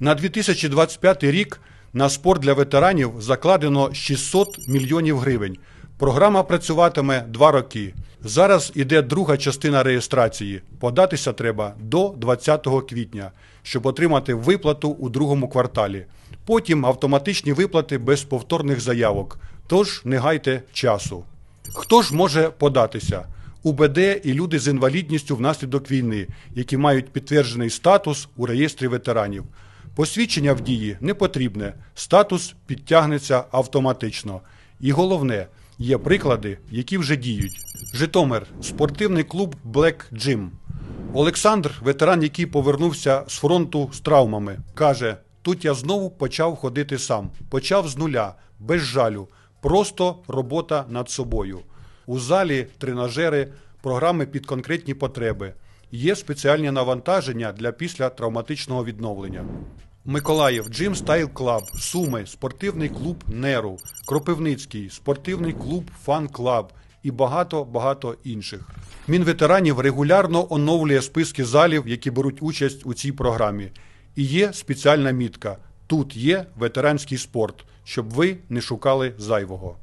На 2025 рік на спорт для ветеранів закладено 600 мільйонів гривень. Програма працюватиме два роки. Зараз іде друга частина реєстрації. Податися треба до 20 квітня, щоб отримати виплату у другому кварталі. Потім автоматичні виплати без повторних заявок. Тож не гайте часу. Хто ж може податися? УБД і люди з інвалідністю внаслідок війни, які мають підтверджений статус у реєстрі ветеранів. Посвідчення в дії не потрібне, статус підтягнеться автоматично. І головне, є приклади, які вже діють. Житомир, спортивний клуб Black Gym. Олександр, ветеран, який повернувся з фронту з травмами, каже: тут я знову почав ходити сам, почав з нуля, без жалю, просто робота над собою. У залі тренажери, програми під конкретні потреби. Є спеціальні навантаження для післятравматичного відновлення. Миколаїв, Джим Стайл Клаб, Суми, спортивний клуб Неру, Кропивницький, спортивний клуб Фан Клаб і багато-багато інших. Мінветеранів регулярно оновлює списки залів, які беруть участь у цій програмі. І є спеціальна мітка: тут є ветеранський спорт, щоб ви не шукали зайвого.